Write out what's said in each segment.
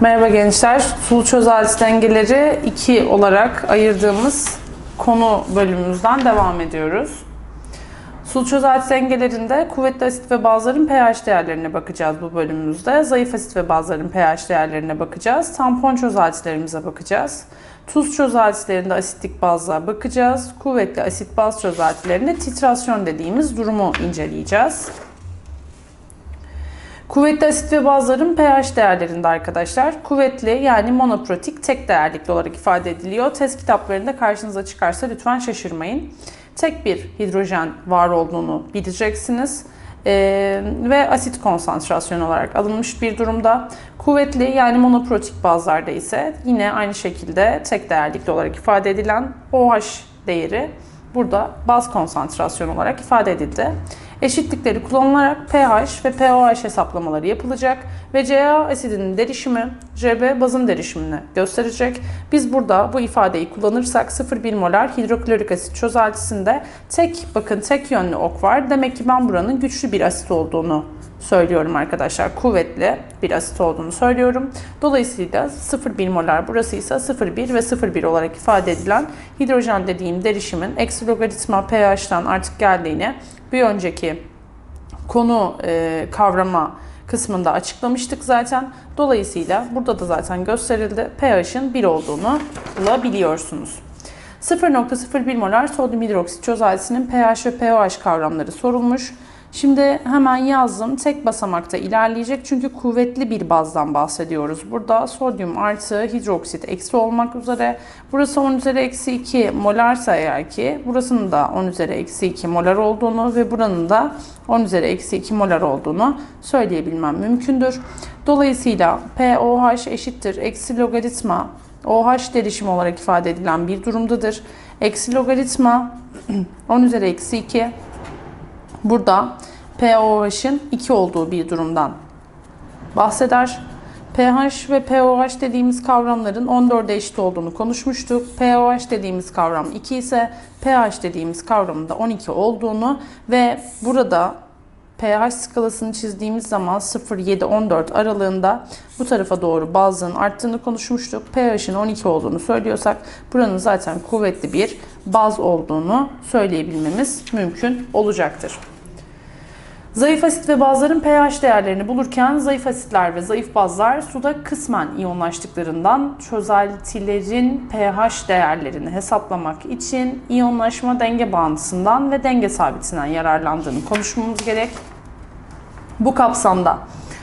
Merhaba gençler. Sulu çözelti dengeleri 2 olarak ayırdığımız konu bölümümüzden devam ediyoruz. Sulu çözelti dengelerinde kuvvetli asit ve bazların pH değerlerine bakacağız bu bölümümüzde. Zayıf asit ve bazların pH değerlerine bakacağız. Tampon çözeltilerimize bakacağız. Tuz çözeltilerinde asitlik bazlığa bakacağız. Kuvvetli asit baz çözeltilerinde titrasyon dediğimiz durumu inceleyeceğiz. Kuvvetli asit ve bazların pH değerlerinde arkadaşlar kuvvetli yani monoprotik tek değerlikli olarak ifade ediliyor. Test kitaplarında karşınıza çıkarsa lütfen şaşırmayın. Tek bir hidrojen var olduğunu bileceksiniz. Ee, ve asit konsantrasyonu olarak alınmış bir durumda. Kuvvetli yani monoprotik bazlarda ise yine aynı şekilde tek değerlikli olarak ifade edilen OH değeri burada baz konsantrasyonu olarak ifade edildi. Eşitlikleri kullanılarak pH ve pOH hesaplamaları yapılacak ve Ca asidinin derişimi Cb bazın derişimini gösterecek. Biz burada bu ifadeyi kullanırsak 0,1 molar hidroklorik asit çözeltisinde tek bakın tek yönlü ok var. Demek ki ben buranın güçlü bir asit olduğunu söylüyorum arkadaşlar. Kuvvetli bir asit olduğunu söylüyorum. Dolayısıyla 0,1 molar burası ise 0,1 ve 0,1 olarak ifade edilen hidrojen dediğim derişimin eksi logaritma pH'tan artık geldiğini bir önceki konu e, kavrama kısmında açıklamıştık zaten. Dolayısıyla burada da zaten gösterildi. pH'in 1 olduğunu bulabiliyorsunuz. 0.01 molar sodyum hidroksit çözeltisinin pH ve pOH kavramları sorulmuş. Şimdi hemen yazdım. Tek basamakta ilerleyecek çünkü kuvvetli bir bazdan bahsediyoruz. Burada sodyum artı hidroksit eksi olmak üzere. Burası 10 üzeri eksi 2 molarsa eğer ki burasının da 10 üzeri eksi 2 molar olduğunu ve buranın da 10 üzeri eksi 2 molar olduğunu söyleyebilmem mümkündür. Dolayısıyla POH eşittir eksi logaritma OH derişimi olarak ifade edilen bir durumdadır. Eksi logaritma 10 üzeri eksi 2 Burada pOH'ın 2 olduğu bir durumdan bahseder. pH ve pOH dediğimiz kavramların 14'e eşit olduğunu konuşmuştuk. pOH dediğimiz kavram 2 ise pH dediğimiz kavramın da 12 olduğunu ve burada pH skalasını çizdiğimiz zaman 0-7-14 aralığında bu tarafa doğru bazlığın arttığını konuşmuştuk. pH'in 12 olduğunu söylüyorsak buranın zaten kuvvetli bir baz olduğunu söyleyebilmemiz mümkün olacaktır. Zayıf asit ve bazların pH değerlerini bulurken zayıf asitler ve zayıf bazlar suda kısmen iyonlaştıklarından çözeltilerin pH değerlerini hesaplamak için iyonlaşma denge bağıntısından ve denge sabitinden yararlandığını konuşmamız gerek. Bu kapsamda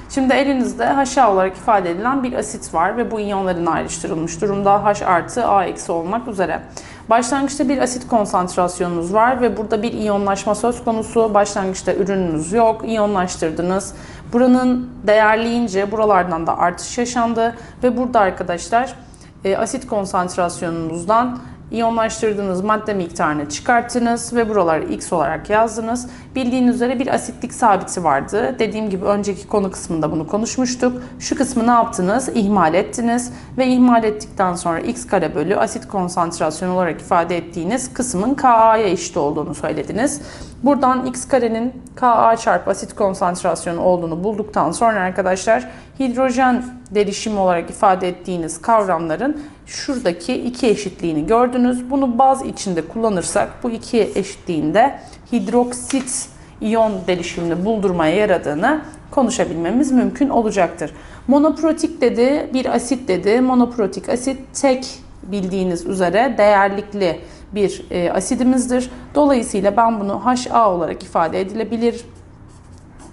Şimdi elinizde HA olarak ifade edilen bir asit var ve bu iyonların ayrıştırılmış durumda H artı A eksi olmak üzere. Başlangıçta bir asit konsantrasyonunuz var ve burada bir iyonlaşma söz konusu. Başlangıçta ürününüz yok, iyonlaştırdınız. Buranın değerleyince buralardan da artış yaşandı ve burada arkadaşlar e, asit konsantrasyonunuzdan iyonlaştırdığınız madde miktarını çıkarttınız ve buraları X olarak yazdınız. Bildiğiniz üzere bir asitlik sabiti vardı. Dediğim gibi önceki konu kısmında bunu konuşmuştuk. Şu kısmı ne yaptınız? İhmal ettiniz ve ihmal ettikten sonra X kare bölü asit konsantrasyonu olarak ifade ettiğiniz kısmın Ka'ya eşit olduğunu söylediniz. Buradan X karenin Ka çarpı asit konsantrasyonu olduğunu bulduktan sonra arkadaşlar hidrojen derişimi olarak ifade ettiğiniz kavramların şuradaki iki eşitliğini gördünüz. Bunu baz içinde kullanırsak bu iki eşitliğinde hidroksit iyon derişimini buldurmaya yaradığını konuşabilmemiz mümkün olacaktır. Monoprotik dedi, bir asit dedi. Monoprotik asit tek bildiğiniz üzere değerlikli bir e, asidimizdir. Dolayısıyla ben bunu HA olarak ifade edilebilir.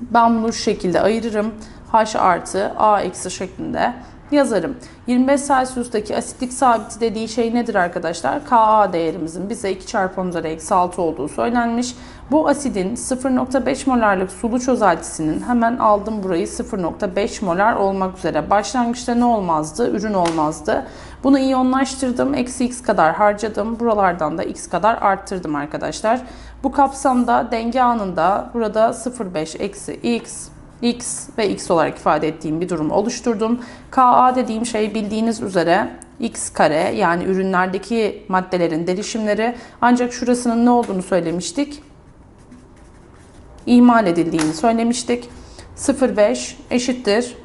Ben bunu şu şekilde ayırırım. H artı A eksi şeklinde yazarım. 25 Celsius'taki asitlik sabiti dediği şey nedir arkadaşlar? Ka değerimizin bize 2 çarpı 10 üzeri eksi 6 olduğu söylenmiş. Bu asidin 0.5 molarlık sulu çözeltisinin hemen aldım burayı 0.5 molar olmak üzere. Başlangıçta ne olmazdı? Ürün olmazdı. Bunu iyonlaştırdım. Eksi x kadar harcadım. Buralardan da x kadar arttırdım arkadaşlar. Bu kapsamda denge anında burada 0.5 eksi x x ve x olarak ifade ettiğim bir durum oluşturdum. Ka dediğim şey bildiğiniz üzere x kare yani ürünlerdeki maddelerin derişimleri ancak şurasının ne olduğunu söylemiştik. İhmal edildiğini söylemiştik. 0,5 eşittir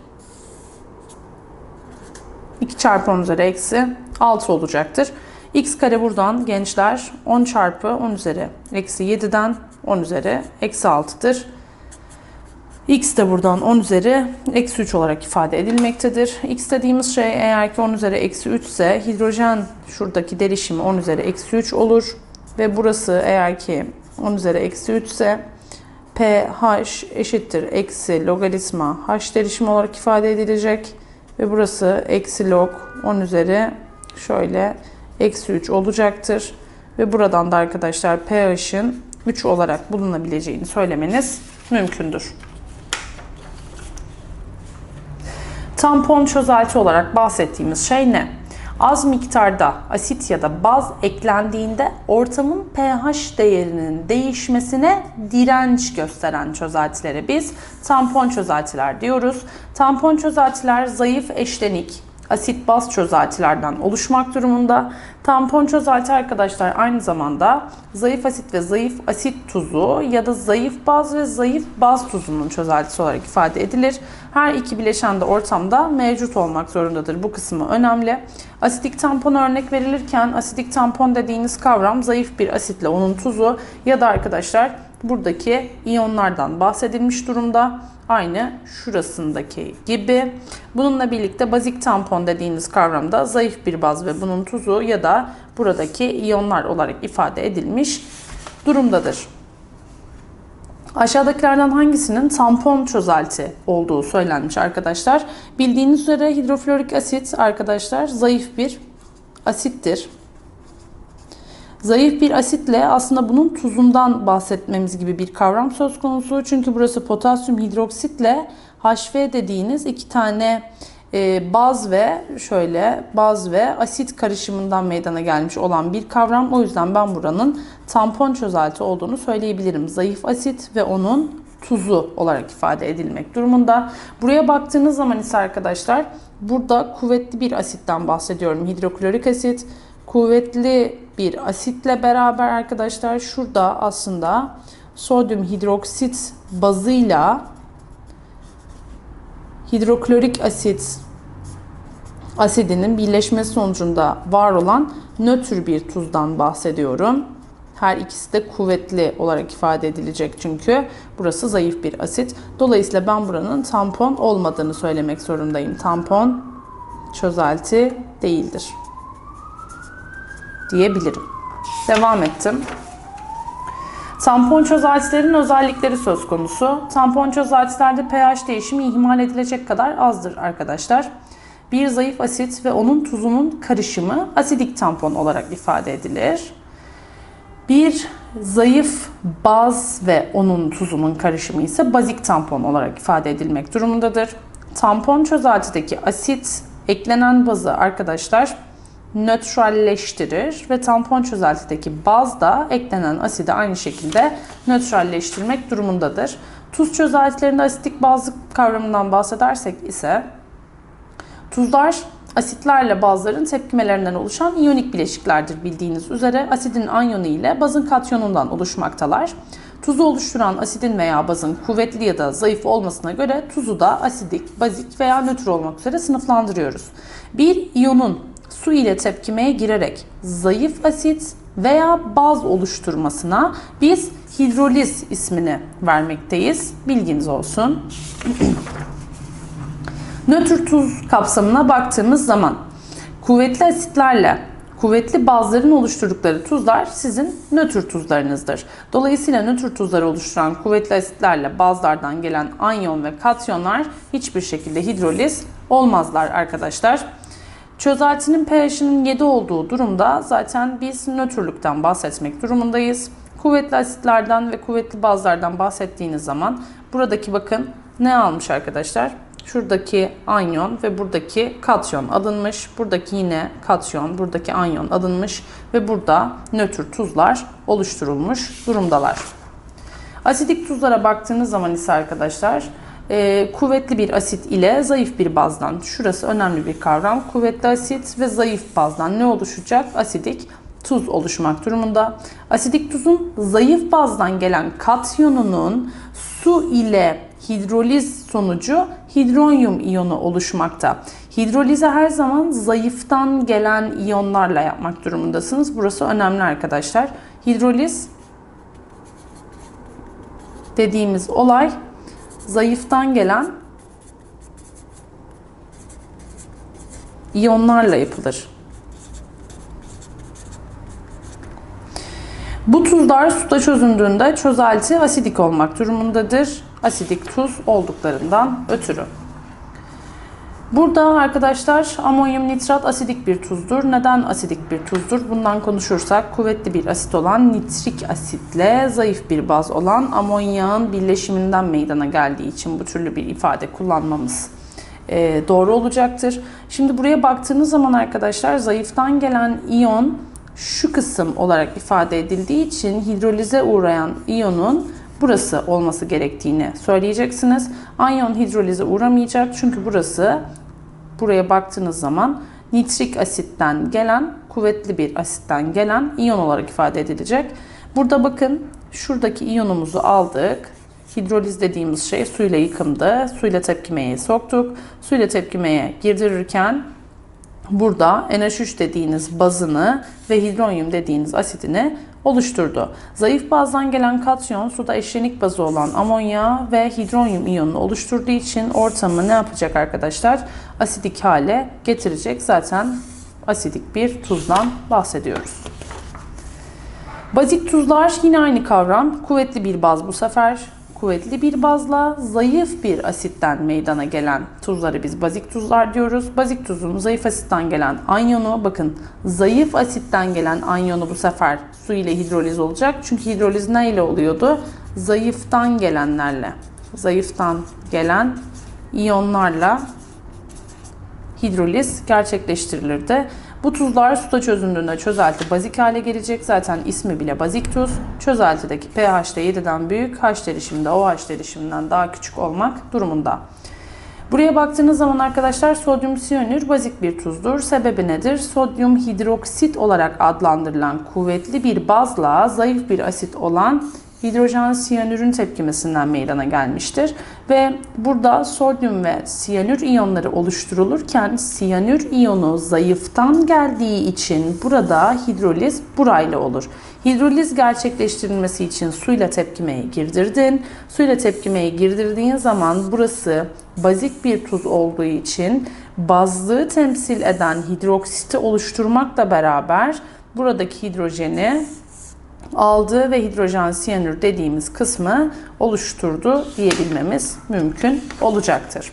2 çarpı 10 üzeri eksi 6 olacaktır. x kare buradan gençler 10 çarpı 10 üzeri eksi 7'den 10 üzeri eksi 6'dır. X de buradan 10 üzeri eksi 3 olarak ifade edilmektedir. x dediğimiz şey eğer ki 10 üzeri eksi 3 ise hidrojen şuradaki derişimi 10 üzeri eksi 3 olur. Ve burası eğer ki 10 üzeri eksi 3 ise pH eşittir eksi logaritma h derişimi olarak ifade edilecek. Ve burası eksi log 10 üzeri şöyle eksi 3 olacaktır. Ve buradan da arkadaşlar pH'in 3 olarak bulunabileceğini söylemeniz mümkündür. Tampon çözelti olarak bahsettiğimiz şey ne? Az miktarda asit ya da baz eklendiğinde ortamın pH değerinin değişmesine direnç gösteren çözeltilere biz tampon çözeltiler diyoruz. Tampon çözeltiler zayıf eşlenik, asit baz çözeltilerden oluşmak durumunda. Tampon çözelti arkadaşlar aynı zamanda zayıf asit ve zayıf asit tuzu ya da zayıf baz ve zayıf baz tuzunun çözeltisi olarak ifade edilir. Her iki bileşen de ortamda mevcut olmak zorundadır. Bu kısmı önemli. Asidik tampon örnek verilirken asidik tampon dediğiniz kavram zayıf bir asitle onun tuzu ya da arkadaşlar buradaki iyonlardan bahsedilmiş durumda. Aynı şurasındaki gibi. Bununla birlikte bazik tampon dediğiniz kavramda zayıf bir baz ve bunun tuzu ya da buradaki iyonlar olarak ifade edilmiş durumdadır. Aşağıdakilerden hangisinin tampon çözelti olduğu söylenmiş arkadaşlar. Bildiğiniz üzere hidroflorik asit arkadaşlar zayıf bir asittir. Zayıf bir asitle aslında bunun tuzundan bahsetmemiz gibi bir kavram söz konusu. Çünkü burası potasyum hidroksitle HV dediğiniz iki tane e, baz ve şöyle baz ve asit karışımından meydana gelmiş olan bir kavram. O yüzden ben buranın tampon çözelti olduğunu söyleyebilirim. Zayıf asit ve onun tuzu olarak ifade edilmek durumunda. Buraya baktığınız zaman ise arkadaşlar burada kuvvetli bir asitten bahsediyorum. Hidroklorik asit kuvvetli bir asitle beraber arkadaşlar şurada aslında sodyum hidroksit bazıyla hidroklorik asit asidinin birleşmesi sonucunda var olan nötr bir tuzdan bahsediyorum. Her ikisi de kuvvetli olarak ifade edilecek çünkü burası zayıf bir asit. Dolayısıyla ben buranın tampon olmadığını söylemek zorundayım. Tampon çözelti değildir diyebilirim. Devam ettim. Tampon çözeltilerin özellikleri söz konusu. Tampon çözeltilerde pH değişimi ihmal edilecek kadar azdır arkadaşlar. Bir zayıf asit ve onun tuzunun karışımı asidik tampon olarak ifade edilir. Bir zayıf baz ve onun tuzunun karışımı ise bazik tampon olarak ifade edilmek durumundadır. Tampon çözeltideki asit eklenen bazı arkadaşlar nötralleştirir ve tampon çözeltideki baz da eklenen asidi aynı şekilde nötralleştirmek durumundadır. Tuz çözeltilerinde asitik bazlık kavramından bahsedersek ise tuzlar asitlerle bazların tepkimelerinden oluşan iyonik bileşiklerdir bildiğiniz üzere. Asidin anyonu ile bazın katyonundan oluşmaktalar. Tuzu oluşturan asidin veya bazın kuvvetli ya da zayıf olmasına göre tuzu da asidik, bazik veya nötr olmak üzere sınıflandırıyoruz. Bir iyonun su ile tepkimeye girerek zayıf asit veya baz oluşturmasına biz hidroliz ismini vermekteyiz. Bilginiz olsun. Nötr tuz kapsamına baktığımız zaman kuvvetli asitlerle kuvvetli bazların oluşturdukları tuzlar sizin nötr tuzlarınızdır. Dolayısıyla nötr tuzları oluşturan kuvvetli asitlerle bazlardan gelen anyon ve katyonlar hiçbir şekilde hidroliz olmazlar arkadaşlar. Çözeltinin pH'inin 7 olduğu durumda zaten biz nötrlükten bahsetmek durumundayız. Kuvvetli asitlerden ve kuvvetli bazlardan bahsettiğiniz zaman buradaki bakın ne almış arkadaşlar? Şuradaki anyon ve buradaki katyon alınmış. Buradaki yine katyon, buradaki anyon alınmış ve burada nötr tuzlar oluşturulmuş durumdalar. Asidik tuzlara baktığınız zaman ise arkadaşlar e, kuvvetli bir asit ile zayıf bir bazdan, şurası önemli bir kavram, kuvvetli asit ve zayıf bazdan ne oluşacak? Asidik tuz oluşmak durumunda. Asidik tuzun zayıf bazdan gelen katyonunun su ile hidroliz sonucu hidronyum iyonu oluşmakta. Hidrolizi her zaman zayıftan gelen iyonlarla yapmak durumundasınız. Burası önemli arkadaşlar. Hidroliz dediğimiz olay zayıftan gelen iyonlarla yapılır. Bu tuzlar suda çözündüğünde çözelti asidik olmak durumundadır. Asidik tuz olduklarından ötürü. Burada arkadaşlar amonyum nitrat asidik bir tuzdur. Neden asidik bir tuzdur? Bundan konuşursak kuvvetli bir asit olan nitrik asitle zayıf bir baz olan amonyağın birleşiminden meydana geldiği için bu türlü bir ifade kullanmamız e, doğru olacaktır. Şimdi buraya baktığınız zaman arkadaşlar zayıftan gelen iyon şu kısım olarak ifade edildiği için hidrolize uğrayan iyonun burası olması gerektiğini söyleyeceksiniz. Anyon hidrolize uğramayacak çünkü burası buraya baktığınız zaman nitrik asitten gelen kuvvetli bir asitten gelen iyon olarak ifade edilecek. Burada bakın şuradaki iyonumuzu aldık. Hidroliz dediğimiz şey suyla yıkımdı. Suyla tepkimeye soktuk. Suyla tepkimeye girdirirken burada NH3 dediğiniz bazını ve hidronyum dediğiniz asitini oluşturdu. Zayıf bazdan gelen katyon suda eşlenik bazı olan amonya ve hidronyum iyonunu oluşturduğu için ortamı ne yapacak arkadaşlar? Asidik hale getirecek. Zaten asidik bir tuzdan bahsediyoruz. Bazik tuzlar yine aynı kavram. Kuvvetli bir baz bu sefer kuvvetli bir bazla zayıf bir asitten meydana gelen tuzları biz bazik tuzlar diyoruz. Bazik tuzun zayıf asitten gelen anyonu bakın zayıf asitten gelen anyonu bu sefer su ile hidroliz olacak. Çünkü hidroliz ne ile oluyordu? Zayıftan gelenlerle. Zayıftan gelen iyonlarla hidroliz gerçekleştirilirdi. Bu tuzlar suda çözündüğünde çözelti bazik hale gelecek. Zaten ismi bile bazik tuz. Çözeltideki pH de 7'den büyük, H derişimde OH derişiminden daha küçük olmak durumunda. Buraya baktığınız zaman arkadaşlar sodyum siyanür bazik bir tuzdur. Sebebi nedir? Sodyum hidroksit olarak adlandırılan kuvvetli bir bazla zayıf bir asit olan hidrojen siyanürün tepkimesinden meydana gelmiştir. Ve burada sodyum ve siyanür iyonları oluşturulurken siyanür iyonu zayıftan geldiği için burada hidroliz burayla olur. Hidroliz gerçekleştirilmesi için suyla tepkimeye girdirdin. Suyla tepkimeye girdirdiğin zaman burası bazik bir tuz olduğu için bazlığı temsil eden hidroksiti oluşturmakla beraber buradaki hidrojeni aldı ve hidrojen siyanür dediğimiz kısmı oluşturdu diyebilmemiz mümkün olacaktır.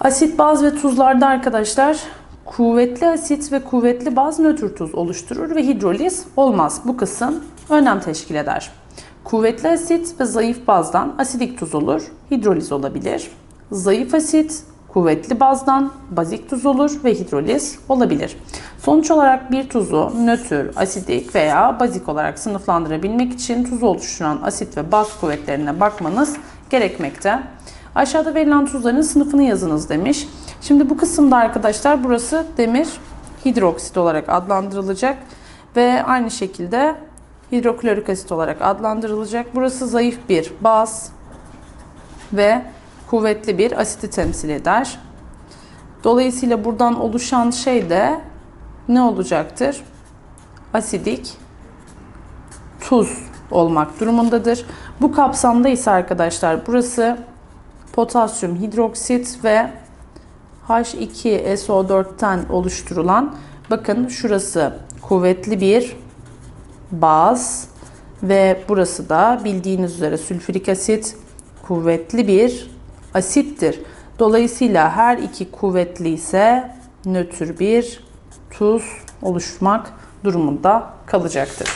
Asit, baz ve tuzlarda arkadaşlar kuvvetli asit ve kuvvetli baz nötr tuz oluşturur ve hidroliz olmaz. Bu kısım önem teşkil eder. Kuvvetli asit ve zayıf bazdan asidik tuz olur, hidroliz olabilir. Zayıf asit kuvvetli bazdan bazik tuz olur ve hidroliz olabilir. Sonuç olarak bir tuzu nötr, asidik veya bazik olarak sınıflandırabilmek için tuzu oluşturan asit ve baz kuvvetlerine bakmanız gerekmekte. Aşağıda verilen tuzların sınıfını yazınız demiş. Şimdi bu kısımda arkadaşlar burası demir hidroksit olarak adlandırılacak ve aynı şekilde hidroklorik asit olarak adlandırılacak. Burası zayıf bir baz ve kuvvetli bir asiti temsil eder. Dolayısıyla buradan oluşan şey de ne olacaktır? Asidik tuz olmak durumundadır. Bu kapsamda ise arkadaşlar burası potasyum hidroksit ve H2SO4'ten oluşturulan bakın şurası kuvvetli bir baz ve burası da bildiğiniz üzere sülfürik asit kuvvetli bir asittir. Dolayısıyla her iki kuvvetli ise nötr bir tuz oluşmak durumunda kalacaktır.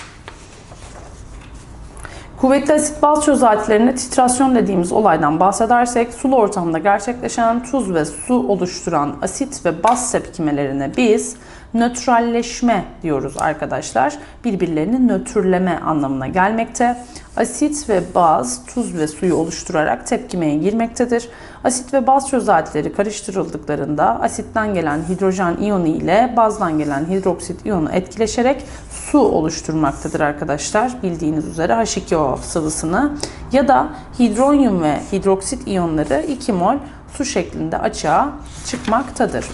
Kuvvetli asit baz çözeltilerine titrasyon dediğimiz olaydan bahsedersek sulu ortamda gerçekleşen tuz ve su oluşturan asit ve baz tepkimelerine biz nötralleşme diyoruz arkadaşlar. Birbirlerini nötrleme anlamına gelmekte. Asit ve baz tuz ve suyu oluşturarak tepkimeye girmektedir. Asit ve baz çözeltileri karıştırıldıklarında asitten gelen hidrojen iyonu ile bazdan gelen hidroksit iyonu etkileşerek su oluşturmaktadır arkadaşlar. Bildiğiniz üzere H2O sıvısını ya da hidronyum ve hidroksit iyonları 2 mol su şeklinde açığa çıkmaktadır.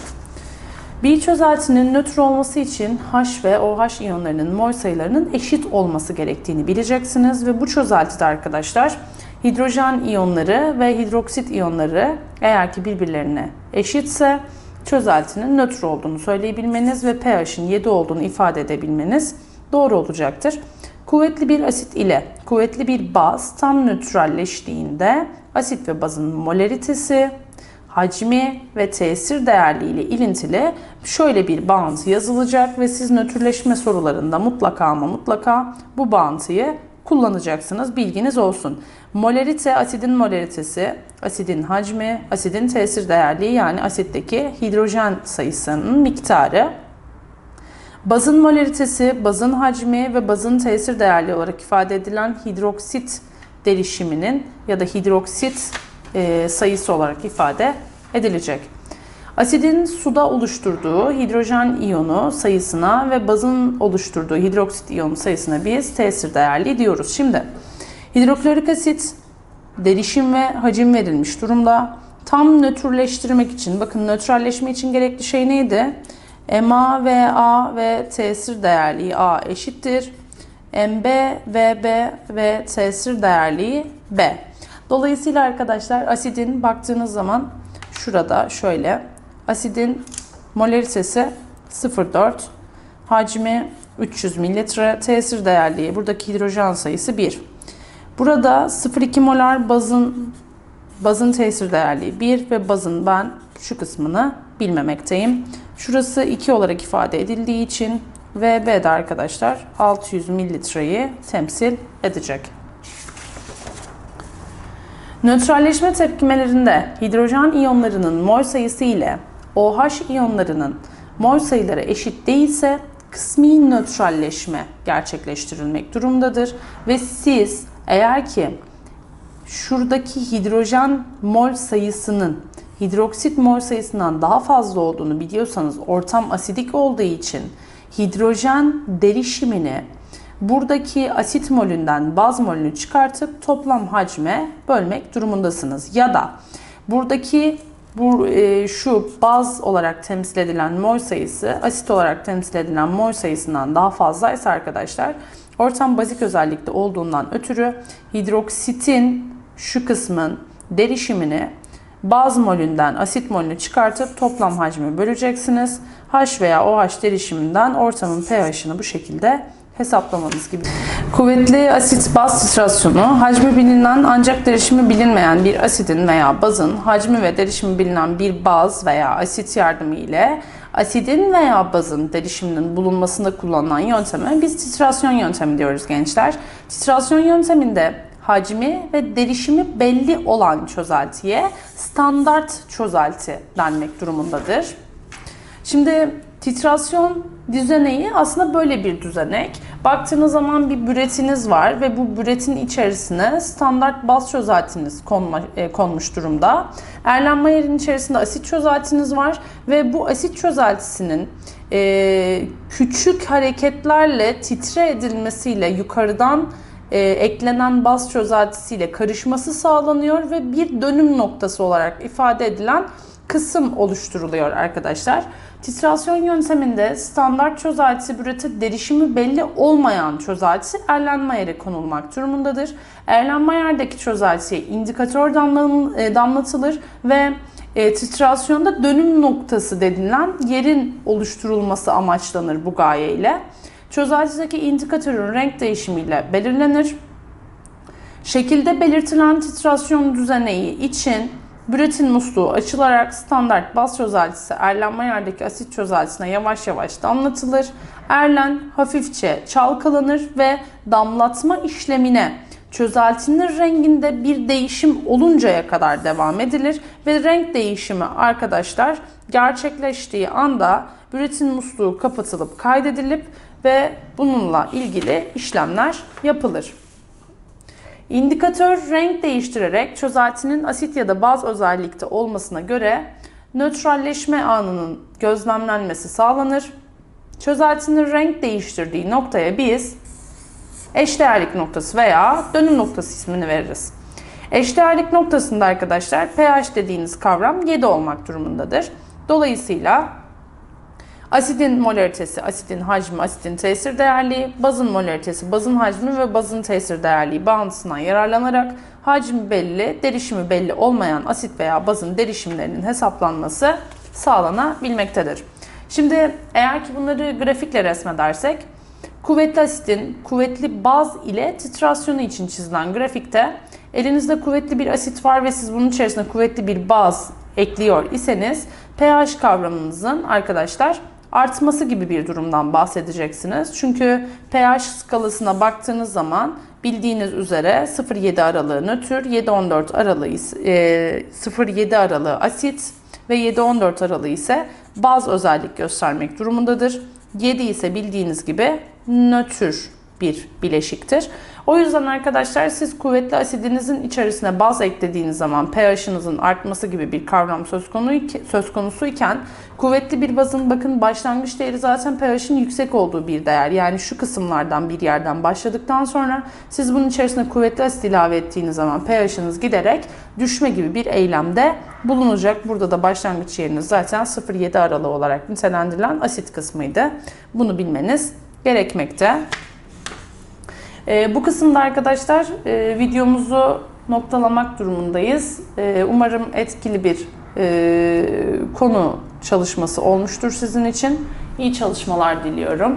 Bir çözeltinin nötr olması için H ve OH iyonlarının mol sayılarının eşit olması gerektiğini bileceksiniz ve bu çözeltide arkadaşlar hidrojen iyonları ve hidroksit iyonları eğer ki birbirlerine eşitse çözeltinin nötr olduğunu söyleyebilmeniz ve pH'in 7 olduğunu ifade edebilmeniz doğru olacaktır. Kuvvetli bir asit ile kuvvetli bir baz tam nötralleştiğinde asit ve bazın molaritesi, hacmi ve tesir değerli ile ilintili şöyle bir bağıntı yazılacak ve siz nötrleşme sorularında mutlaka ama mutlaka bu bağıntıyı kullanacaksınız. Bilginiz olsun. Molarite, asidin molaritesi, asidin hacmi, asidin tesir değerliği yani asitteki hidrojen sayısının miktarı. Bazın molaritesi, bazın hacmi ve bazın tesir değerli olarak ifade edilen hidroksit derişiminin ya da hidroksit e, sayısı olarak ifade edilecek. Asidin suda oluşturduğu hidrojen iyonu sayısına ve bazın oluşturduğu hidroksit iyonu sayısına biz tesir değerli diyoruz. Şimdi hidroklorik asit derişim ve hacim verilmiş durumda. Tam nötrleştirmek için, bakın nötralleşme için gerekli şey neydi? MA ve A ve tesir değerliği A eşittir. MB, VB ve tesir değerliği B. Dolayısıyla arkadaşlar asidin baktığınız zaman şurada şöyle asidin molaritesi 0,4 hacmi 300 mililitre tesir değerliği buradaki hidrojen sayısı 1. Burada 0,2 molar bazın bazın tesir değerliği 1 ve bazın ben şu kısmını bilmemekteyim. Şurası 2 olarak ifade edildiği için VB de arkadaşlar 600 mililitreyi temsil edecek. Nötralleşme tepkimelerinde hidrojen iyonlarının mol sayısı ile OH iyonlarının mol sayıları eşit değilse kısmi nötralleşme gerçekleştirilmek durumdadır ve siz eğer ki şuradaki hidrojen mol sayısının hidroksit mol sayısından daha fazla olduğunu biliyorsanız ortam asidik olduğu için hidrojen derişimini buradaki asit molünden baz molünü çıkartıp toplam hacme bölmek durumundasınız. Ya da buradaki bu e, şu baz olarak temsil edilen mol sayısı asit olarak temsil edilen mol sayısından daha fazlaysa arkadaşlar ortam bazik özellikte olduğundan ötürü hidroksitin şu kısmın derişimini baz molünden asit molünü çıkartıp toplam hacmi böleceksiniz. H veya OH derişiminden ortamın pH'ini bu şekilde hesaplamanız gibi. Kuvvetli asit baz titrasyonu hacmi bilinen ancak derişimi bilinmeyen bir asidin veya bazın hacmi ve derişimi bilinen bir baz veya asit yardımı ile asidin veya bazın derişiminin bulunmasında kullanılan yönteme biz titrasyon yöntemi diyoruz gençler. Titrasyon yönteminde hacmi ve derişimi belli olan çözeltiye standart çözelti denmek durumundadır. Şimdi titrasyon düzeneği aslında böyle bir düzenek. Baktığınız zaman bir büretiniz var ve bu büretin içerisine standart baz çözeltiniz konma, e, konmuş durumda. Erlenmeyer'in içerisinde asit çözeltiniz var ve bu asit çözeltisinin e, küçük hareketlerle titre edilmesiyle yukarıdan e, eklenen baz çözeltisiyle karışması sağlanıyor ve bir dönüm noktası olarak ifade edilen kısım oluşturuluyor arkadaşlar. Titrasyon yönteminde standart çözeltisi bürete derişimi belli olmayan çözeltisi Erlenmeyer'e konulmak durumundadır. Erlenmeyer'deki çözeltiye indikatör e, damlatılır ve e, titrasyonda dönüm noktası denilen yerin oluşturulması amaçlanır bu gayeyle. Çözeltideki indikatörün renk değişimiyle belirlenir. Şekilde belirtilen titrasyon düzeneği için Büretin musluğu açılarak standart baz çözeltisi erlenme yerdeki asit çözeltisine yavaş yavaş damlatılır. Erlen hafifçe çalkalanır ve damlatma işlemine çözeltinin renginde bir değişim oluncaya kadar devam edilir ve renk değişimi arkadaşlar gerçekleştiği anda büretin musluğu kapatılıp kaydedilip ve bununla ilgili işlemler yapılır. İndikatör renk değiştirerek çözeltinin asit ya da baz özellikte olmasına göre nötralleşme anının gözlemlenmesi sağlanır. Çözeltinin renk değiştirdiği noktaya biz eşdeğerlik noktası veya dönüm noktası ismini veririz. Eşdeğerlik noktasında arkadaşlar pH dediğiniz kavram 7 olmak durumundadır. Dolayısıyla asidin molaritesi, asidin hacmi, asidin tesir değerliği, bazın molaritesi, bazın hacmi ve bazın tesir değerliği bağıntısından yararlanarak hacmi belli, derişimi belli olmayan asit veya bazın derişimlerinin hesaplanması sağlanabilmektedir. Şimdi eğer ki bunları grafikle resmedersek kuvvetli asitin kuvvetli baz ile titrasyonu için çizilen grafikte elinizde kuvvetli bir asit var ve siz bunun içerisine kuvvetli bir baz ekliyor iseniz pH kavramınızın arkadaşlar artması gibi bir durumdan bahsedeceksiniz. Çünkü pH skalasına baktığınız zaman bildiğiniz üzere 0-7 aralığı nötr, 7-14 aralığı ise- e, 0-7 aralığı asit ve 7-14 aralığı ise baz özellik göstermek durumundadır. 7 ise bildiğiniz gibi nötr bir bileşiktir. O yüzden arkadaşlar siz kuvvetli asidinizin içerisine baz eklediğiniz zaman pH'ınızın artması gibi bir kavram söz, konu, söz konusu iken kuvvetli bir bazın bakın başlangıç değeri zaten pH'in yüksek olduğu bir değer. Yani şu kısımlardan bir yerden başladıktan sonra siz bunun içerisine kuvvetli asit ilave ettiğiniz zaman pH'ınız giderek düşme gibi bir eylemde bulunacak. Burada da başlangıç yeriniz zaten 0-7 aralığı olarak nitelendirilen asit kısmıydı. Bunu bilmeniz gerekmekte. Ee, bu kısımda arkadaşlar e, videomuzu noktalamak durumundayız. Ee, umarım etkili bir e, konu çalışması olmuştur sizin için. İyi çalışmalar diliyorum.